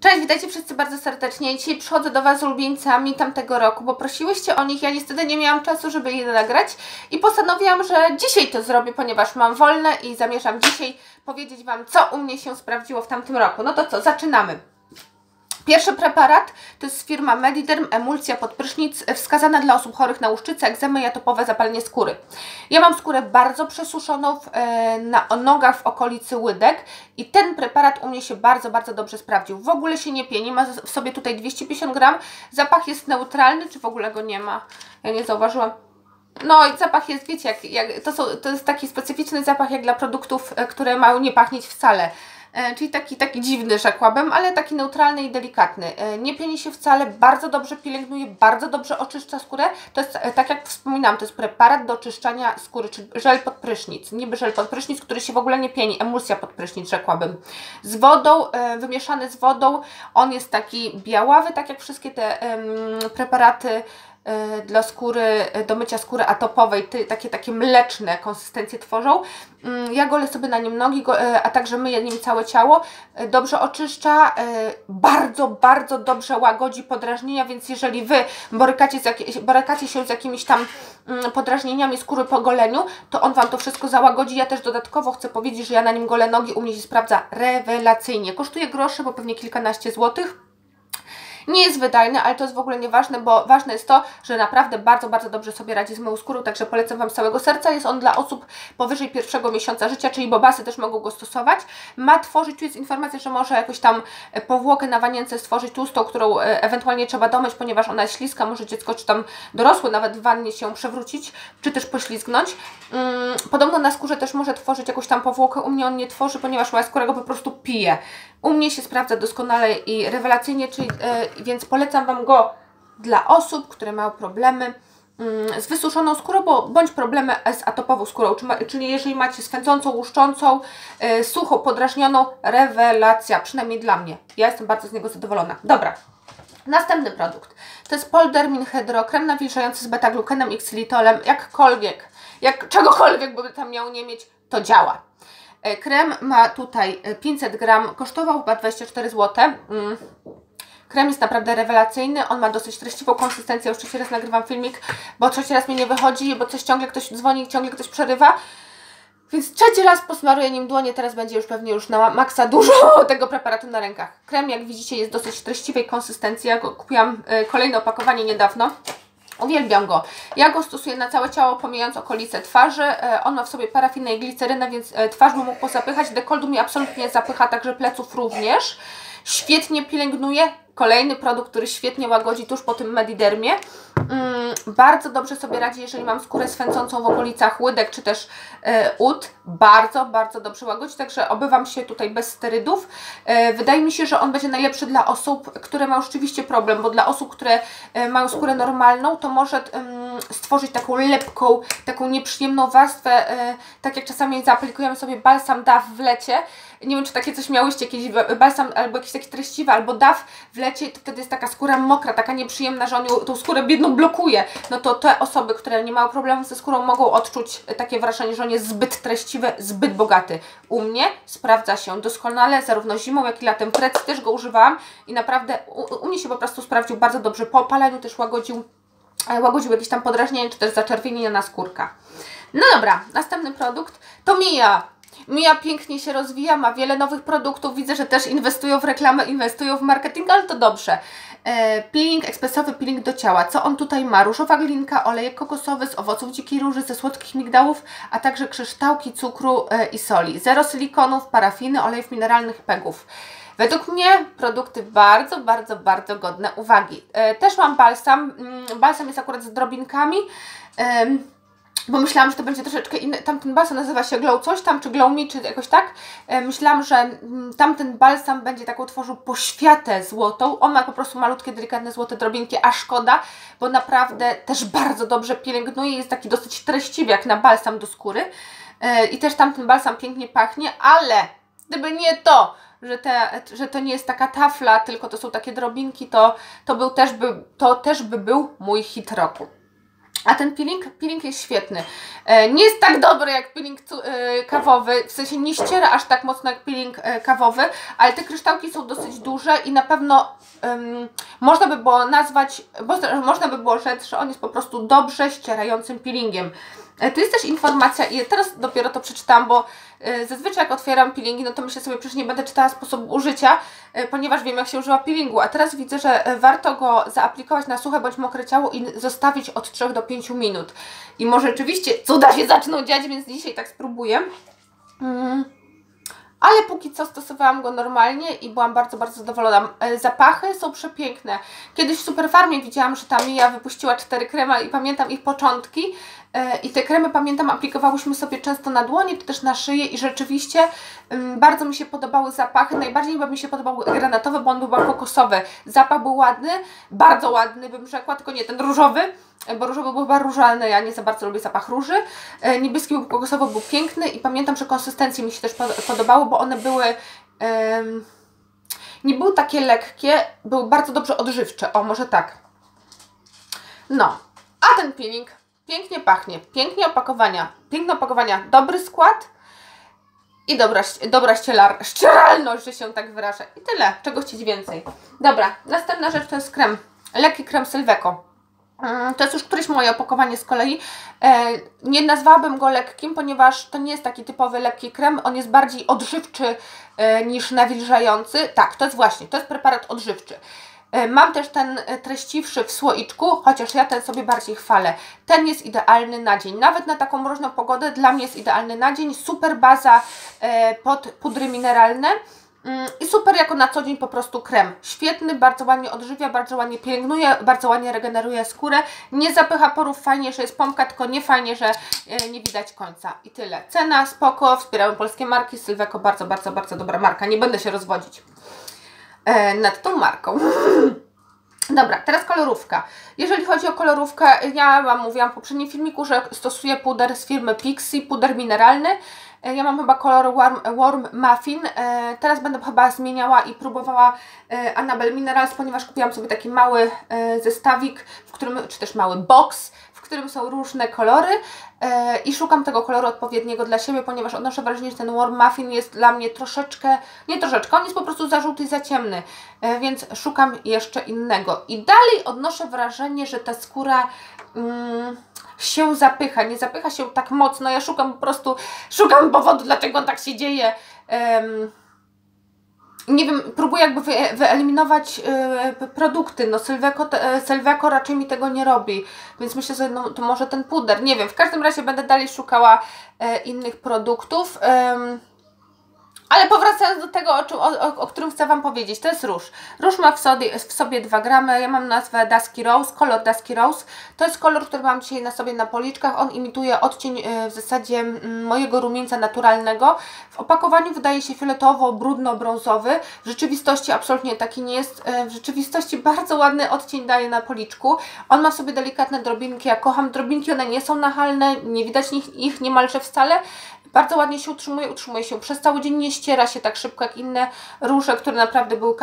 Cześć, witajcie wszyscy bardzo serdecznie. Dzisiaj przychodzę do Was z ulubieńcami tamtego roku, bo prosiłyście o nich, ja niestety nie miałam czasu, żeby je nagrać i postanowiłam, że dzisiaj to zrobię, ponieważ mam wolne i zamierzam dzisiaj powiedzieć Wam, co u mnie się sprawdziło w tamtym roku. No to co, zaczynamy. Pierwszy preparat to jest firma Mediderm Emulsja pod prysznic wskazana dla osób chorych na łuszczycę, egzemy i atopowe zapalenie skóry. Ja mam skórę bardzo przesuszoną w, e, na nogach w okolicy łydek i ten preparat u mnie się bardzo, bardzo dobrze sprawdził. W ogóle się nie pieni, ma w sobie tutaj 250 gram, zapach jest neutralny, czy w ogóle go nie ma? Ja nie zauważyłam. No i zapach jest, wiecie, jak, jak, to, są, to jest taki specyficzny zapach jak dla produktów, e, które mają nie pachnieć wcale. E, czyli taki, taki dziwny rzekłabym, ale taki neutralny i delikatny. E, nie pieni się wcale, bardzo dobrze pielęgnuje, bardzo dobrze oczyszcza skórę. To jest, e, tak jak wspominałam, to jest preparat do oczyszczania skóry, czyli żel pod prysznic. Niby żel pod prysznic, który się w ogóle nie pieni, emulsja pod prysznic, rzekłabym. Z wodą, wymieszany z wodą, on jest taki białawy, tak jak wszystkie te preparaty dla skóry, e, do mycia skóry atopowej, takie takie mleczne konsystencje tworzą. Mm, ja golę sobie na nim nogi, e, a także myję nim całe ciało. Dobrze oczyszcza, bardzo, bardzo dobrze łagodzi podrażnienia, więc jeżeli Wy borykacie, borykacie się z jakimiś tam mm, podrażnieniami skóry po goleniu, to on Wam to wszystko załagodzi. Ja też dodatkowo chcę powiedzieć, że ja na nim golę nogi, u mnie się sprawdza rewelacyjnie. Kosztuje grosze, bo pewnie kilkanaście złotych nie jest wydajny, ale to jest w ogóle nieważne, bo ważne jest to, że naprawdę bardzo, bardzo dobrze sobie radzi z moją skórą, także polecam Wam z całego serca. Jest on dla osób powyżej pierwszego miesiąca życia, czyli bobasy też mogą go stosować. Ma tworzyć, tu jest informacja, że może jakoś tam e, powłokę na wanience stworzyć tłustą, którą e, ewentualnie trzeba domyć, ponieważ ona jest śliska, może dziecko czy tam dorosły nawet w wannie się przewrócić, czy też poślizgnąć. Mm, podobno na skórze też może tworzyć jakąś tam powłokę, u mnie on nie tworzy, ponieważ moja skóra go po prostu pije. U mnie się sprawdza doskonale i rewelacyjnie, czyli, yy, więc polecam Wam go dla osób, które mają problemy yy, z wysuszoną skórą, bo, bądź problemy z atopową skórą, czyli jeżeli macie swędzącą, łuszczącą, yy, suchą, podrażnioną, rewelacja, przynajmniej dla mnie. Ja jestem bardzo z niego zadowolona. Dobra. Następny produkt. To jest Poldermin Hydro, krem nawilżający z beta-glukenem i xylitolem. Jakkolwiek, jak czegokolwiek by tam miał nie mieć, to działa. E, krem ma tutaj 500 e, gram, kosztował chyba 24 zł. Mm. Krem jest naprawdę rewelacyjny, on ma dosyć treściwą konsystencję, już trzeci raz nagrywam filmik, bo trzeci raz mi nie wychodzi, bo coś ciągle ktoś dzwoni, ciągle ktoś przerywa. Więc trzeci raz posmaruję nim dłonie, teraz będzie już pewnie już na maksa dużo tego preparatu na rękach. Krem, jak widzicie, jest dosyć treściwej konsystencji. Ja kupiłam e, kolejne opakowanie niedawno. Uwielbiam go. Ja go stosuję na całe ciało, pomijając okolice twarzy. E, on ma w sobie parafinę i glicerynę, więc e, twarz mu mógł pozapychać. Dekoldu mi absolutnie zapycha, także pleców również. Świetnie pielęgnuje. Kolejny produkt, który świetnie łagodzi tuż po tym Medidermie. Mm, bardzo dobrze sobie radzi, jeżeli mam skórę swędzącą w okolicach łydek czy też e, ud. Bardzo, bardzo dobrze łagodzi, także obywam się tutaj bez sterydów. E, wydaje mi się, że on będzie najlepszy dla osób, które mają rzeczywiście problem, bo dla osób, które e, mają skórę normalną, to może stworzyć taką lepką, taką nieprzyjemną warstwę, e, tak jak czasami zaaplikujemy sobie balsam DAW w lecie. Nie wiem, czy takie coś miałyście, jakiś balsam albo jakiś taki treściwy, albo DAW w lecie, to wtedy jest taka skóra mokra, taka nieprzyjemna, że on ją, tą skórę biedną blokuje. No to te osoby, które nie mają problemu ze skórą, mogą odczuć takie wrażenie, że on jest zbyt treściwy, zbyt bogaty. U mnie sprawdza się doskonale, zarówno zimą, jak i latem. Prec też go używałam i naprawdę u, u mnie się po prostu sprawdził bardzo dobrze. Po opalaniu też łagodził łagodził jakieś tam podrażnienie, czy też zaczerwienienia na skórka. No dobra, następny produkt to Mia. Mia pięknie się rozwija, ma wiele nowych produktów, widzę, że też inwestują w reklamę, inwestują w marketing, ale to dobrze. E, peeling, ekspresowy peeling do ciała. Co on tutaj ma? Różowa glinka, olejek kokosowy z owoców dzikiej róży, ze słodkich migdałów, a także kryształki cukru e, i soli. Zero silikonów, parafiny, olejów mineralnych, pegów. Według mnie produkty bardzo, bardzo, bardzo godne uwagi. E, też mam balsam. Mm, balsam jest akurat z drobinkami. bo myślałam, że to będzie troszeczkę inny. Tamten balsam nazywa się Glow coś tam, czy Glow Me, czy jakoś tak. E, myślałam, że mm, tamten balsam będzie taką tworzył poświatę złotą. On ma po prostu malutkie, delikatne złote drobinki, a szkoda, bo naprawdę też bardzo dobrze pielęgnuje. Jest taki dosyć treściwy, jak na balsam do skóry. E, I też tamten balsam pięknie pachnie, ale gdyby nie to, że, te, że to nie jest taka tafla, tylko to są takie drobinki, to, to, był też by, to też by był mój hit roku. A ten peeling, peeling jest świetny. E, nie jest tak dobry jak peeling e, kawowy, w sensie nie ściera aż tak mocno jak peeling e, kawowy, ale te kryształki są dosyć duże i na pewno um, można by było nazwać, można by było rzec, że on jest po prostu dobrze ścierającym peelingiem. E, tu jest też informacja i teraz dopiero to przeczytałam, bo e, zazwyczaj jak otwieram peelingi, no to myślę sobie, przecież nie będę czytała sposobu użycia, e, ponieważ wiem jak się używa peelingu, a teraz widzę, że warto go zaaplikować na suche bądź mokre ciało i zostawić od 3 do 5 minut. I może rzeczywiście cuda się zaczną dziać, więc dzisiaj tak spróbuję. Mm ale póki co stosowałam go normalnie i byłam bardzo, bardzo zadowolona. Zapachy są przepiękne. Kiedyś w Superfarmie widziałam, że ta Mia wypuściła cztery kremy i pamiętam ich początki i te kremy, pamiętam, aplikowałyśmy sobie często na dłonie, czy też na szyję i rzeczywiście bardzo mi się podobały zapachy. Najbardziej chyba mi się podobał granatowy, bo on był kokosowy. Zapach był ładny, bardzo ładny bym rzekła, tylko nie ten różowy, bo różowy był chyba różany, ja nie za bardzo lubię zapach róży. E, niebieski był kokosowy, był piękny i pamiętam, że konsystencje mi się też podobały, bo one były... Um, nie były takie lekkie, były bardzo dobrze odżywcze. O, może tak. No, a ten peeling pięknie pachnie, pięknie opakowania, piękne opakowania, dobry skład i dobra, dobra ścielar, ścieralność, że się tak wyrażę. I tyle, czego chcieć więcej. Dobra, następna rzecz to jest krem, lekki krem Sylweco. Mm, to jest już któreś moje opakowanie z kolei. E, nie nazwałabym go lekkim, ponieważ to nie jest taki typowy lekki krem. On jest bardziej odżywczy e, niż nawilżający. Tak, to jest właśnie, to jest preparat odżywczy. E, mam też ten treściwszy w słoiczku, chociaż ja ten sobie bardziej chwalę. Ten jest idealny na dzień. Nawet na taką mroźną pogodę dla mnie jest idealny na dzień. Super baza pod pudry mineralne. Mm, I super jako na co dzień po prostu krem. Świetny, bardzo ładnie odżywia, bardzo ładnie pielęgnuje, bardzo ładnie regeneruje skórę. Nie zapycha porów, fajnie, że jest pompka, tylko nie fajnie, że e, nie widać końca. I tyle. Cena, spoko, wspieramy polskie marki. Sylweko, bardzo, bardzo, bardzo dobra marka. Nie będę się rozwodzić e, nad tą marką. Dobra, teraz kolorówka. Jeżeli chodzi o kolorówkę, ja Wam mówiłam w poprzednim filmiku, że stosuję puder z firmy Pixie, puder mineralny. E, ja mam chyba kolor Warm, warm Muffin. E, teraz będę chyba zmieniała i próbowała e, Annabelle Minerals, ponieważ kupiłam sobie taki mały zestawik, w którym, czy też mały box, w którym są różne kolory i szukam tego koloru odpowiedniego dla siebie, ponieważ odnoszę wrażenie, że ten Warm Muffin jest dla mnie troszeczkę, nie troszeczkę, on jest po prostu za żółty i za ciemny, więc szukam jeszcze innego. I dalej odnoszę wrażenie, że ta skóra... Mm, się zapycha, nie zapycha się tak mocno. Ja szukam po prostu, szukam powodu, dlaczego tak się dzieje. Um, nie wiem, próbuję jakby wy, wyeliminować y, produkty. No te, Sylweko raczej mi tego nie robi, więc myślę sobie, no to może ten puder, nie wiem. W każdym razie będę dalej szukała y, innych produktów. Ale powracając do tego, o, czym, o, o, o, którym chcę Wam powiedzieć, to jest róż. Róż ma w sobie, w sobie 2 gramy, ja mam nazwę Dusky Rose, kolor Dusky Rose. To jest kolor, który mam dzisiaj na sobie na policzkach, on imituje odcień e, w zasadzie mojego rumieńca naturalnego. W opakowaniu wydaje się fioletowo-brudno-brązowy, w rzeczywistości absolutnie taki nie jest, e, w rzeczywistości bardzo ładny odcień daje na policzku. On ma w sobie delikatne drobinki, ja kocham drobinki, one nie są nachalne, nie widać ich, ich niemalże wcale, bardzo ładnie się utrzymuje, utrzymuje się przez cały dzień, nie ściera się tak szybko jak inne róże, które naprawdę były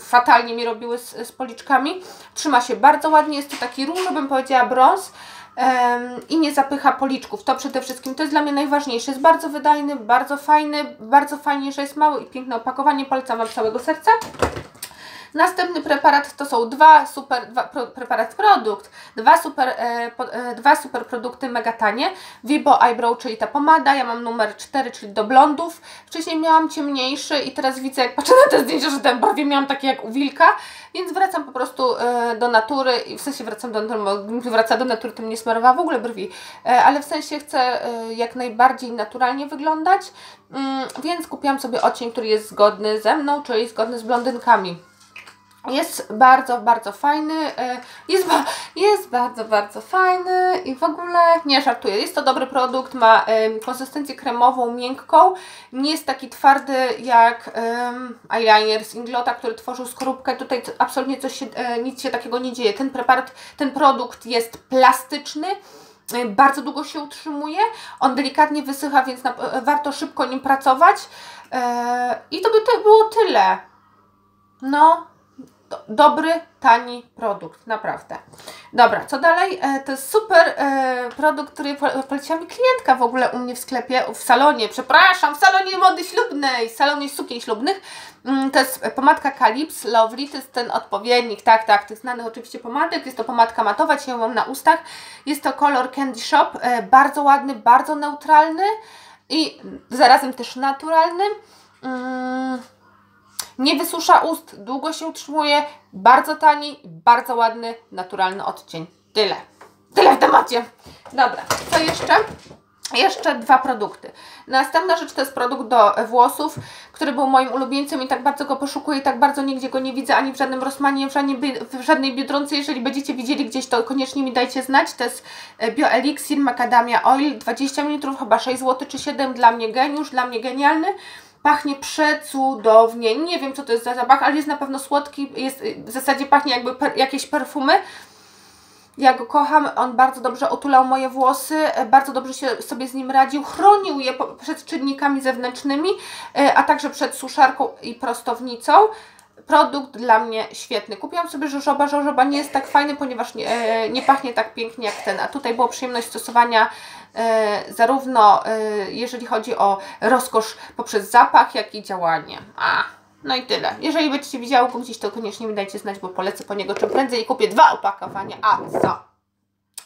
fatalnie mi robiły z, z policzkami. Trzyma się bardzo ładnie, jest to taki róż, bym powiedziała brąz i nie zapycha policzków. To przede wszystkim, to jest dla mnie najważniejsze. Jest bardzo wydajny, bardzo fajny, bardzo fajnie, że jest mały i piękne opakowanie. Polecam Wam całego serca. Następny preparat to są dwa super, dwa, pro, preparat produkt, dwa super, e, po, e, dwa super produkty mega tanie. Vibo Eyebrow, czyli ta pomada, ja mam numer 4, czyli do blondów. Wcześniej miałam ciemniejszy i teraz widzę, jak patrzę na te zdjęcia, że ten bardziej miałam takie jak u wilka, więc wracam po prostu e, do natury i w sensie wracam do natury, wraca do natury, to mnie smarowała w ogóle brwi, e, ale w sensie chcę e, jak najbardziej naturalnie wyglądać, mm, więc kupiłam sobie odcień, który jest zgodny ze mną, czyli zgodny z blondynkami. Jest bardzo, bardzo fajny, e, jest, ba jest bardzo, bardzo fajny i w ogóle nie żartuję. Jest to dobry produkt, ma konsystencję kremową, miękką, nie jest taki twardy jak eyeliner z Inglota, który tworzył skorupkę. Tutaj absolutnie coś się, e, nic się takiego nie dzieje. Ten preparat, ten produkt jest plastyczny, e, bardzo długo się utrzymuje, on delikatnie wysycha, więc warto szybko nim pracować i to by to było tyle. No, dobry, tani produkt, naprawdę. Dobra, co dalej? E, to jest super e, produkt, który po, poleciła mi klientka w ogóle u mnie w sklepie, w salonie, przepraszam, w salonie mody ślubnej, w salonie sukien ślubnych. Mm, to jest pomadka Calypso Lovely, to jest ten odpowiednik, tak, tak, tych znanych oczywiście pomadek. Jest to pomadka matowa, dzisiaj ją mam na ustach. Jest to kolor Candy Shop, e, bardzo ładny, bardzo neutralny i zarazem też naturalny. Mm, nie wysusza ust, długo się utrzymuje, bardzo tani, bardzo ładny, naturalny odcień. Tyle. Tyle w temacie. Dobra, co jeszcze? Jeszcze dwa produkty. Następna rzecz to jest produkt do włosów, który był moim ulubieńcem i tak bardzo go poszukuję i tak bardzo nigdzie go nie widzę, ani w żadnym Rossmanie, w żadnej, w żadnej Biedronce. Jeżeli będziecie widzieli gdzieś, to koniecznie mi dajcie znać. To jest e, BioElixir Macadamia Oil, 20 ml, chyba 6 zł czy 7. Dla mnie geniusz, dla mnie genialny. Pachnie przecudownie. Nie wiem, co to jest za zapach, ale jest na pewno słodki. Jest, w zasadzie pachnie jakby per, jakieś perfumy. Ja go kocham, on bardzo dobrze otulał moje włosy, bardzo dobrze się sobie z nim radził, chronił je przed czynnikami zewnętrznymi, e, a także przed suszarką i prostownicą. Produkt dla mnie świetny. Kupiłam sobie żożoba. Żożoba nie jest tak fajny, ponieważ nie, e, nie pachnie tak pięknie jak ten. A tutaj była przyjemność stosowania e, zarówno e, jeżeli chodzi o rozkosz poprzez zapach, jak i działanie. A, no i tyle. Jeżeli będziecie widziały go gdzieś, to koniecznie mi dajcie znać, bo polecę po niego czym prędzej i kupię dwa opakowania. A co?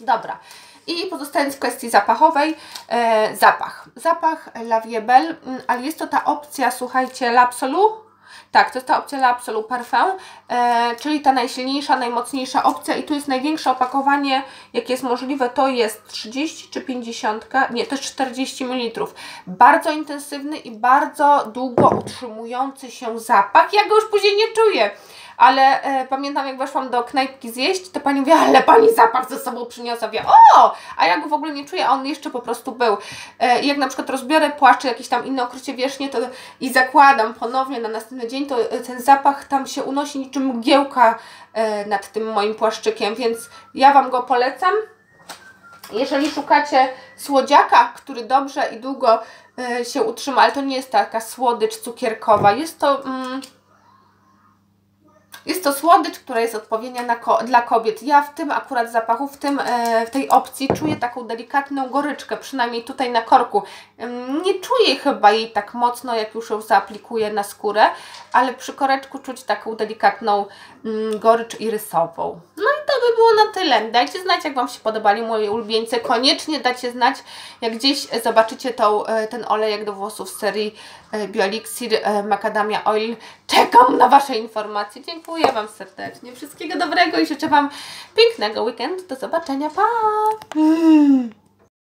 Dobra. I pozostając w kwestii zapachowej, e, zapach. Zapach La Viebel, mm, ale jest to ta opcja, słuchajcie, L'Absolu, tak, to jest ta opcja La Absolu Parfum, e, czyli ta najsilniejsza, najmocniejsza opcja i tu jest największe opakowanie, jakie jest możliwe, to jest 30 czy 50, nie, to jest 40 ml. Bardzo intensywny i bardzo długo utrzymujący się zapach, ja go już później nie czuję ale e, pamiętam jak weszłam do knajpki zjeść, to pani mówi, ale pani zapach ze sobą przyniosła. Ja, o! A ja go w ogóle nie czuję, a on jeszcze po prostu był. E, jak na przykład rozbiorę płaszcz, jakieś tam inne okrycie wierzchnie to, i zakładam ponownie na następny dzień, to e, ten zapach tam się unosi niczym mgiełka e, nad tym moim płaszczykiem, więc ja Wam go polecam. Jeżeli szukacie słodziaka, który dobrze i długo e, się utrzyma, ale to nie jest taka słodycz cukierkowa, jest to... Mm, jest to słodycz, która jest odpowiednia ko dla kobiet. Ja w tym akurat zapachu, w, tym, e, w tej opcji czuję taką delikatną goryczkę, przynajmniej tutaj na korku. Nie czuję chyba jej tak mocno, jak już ją zaaplikuję na skórę, ale przy koreczku czuć taką delikatną mm, gorycz irysową. No to by było na tyle. Dajcie znać, jak Wam się podobali moje ulubieńce. Koniecznie dajcie znać, jak gdzieś zobaczycie tą, e, ten olejek do włosów z serii e, Bioelixir Macadamia Oil. Czekam na Wasze informacje. Dziękuję Wam serdecznie. Wszystkiego dobrego i życzę Wam pięknego weekendu. Do zobaczenia. Pa!